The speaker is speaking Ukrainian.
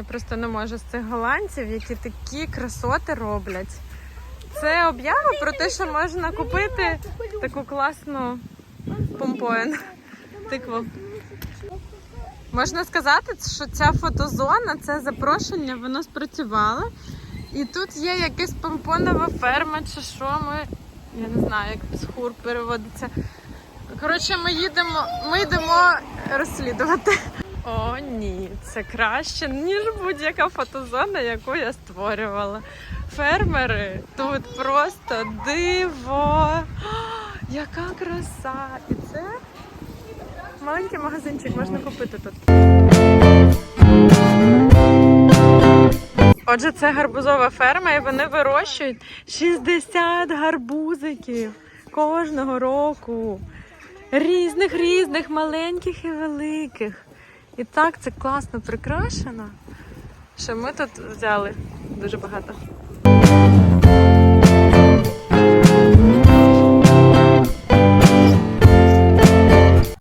просто не можу з цих голландців, які такі красоти роблять. Це об'ява про те, що можна купити таку класну помпоен тикву. Можна сказати, що ця фотозона, це запрошення, воно спрацювало. І тут є якась помпонова ферма, чи що ми. Я не знаю, як з хур переводиться. Коротше, ми їдемо, ми йдемо розслідувати. О, ні, це краще, ніж будь-яка фотозона, яку я створювала. Фермери тут просто диво. Яка краса! І це маленький магазинчик, можна купити тут. Отже, це гарбузова ферма, і вони вирощують 60 гарбузиків кожного року. Різних, різних, маленьких і великих. І так це класно прикрашено, що ми тут взяли дуже багато.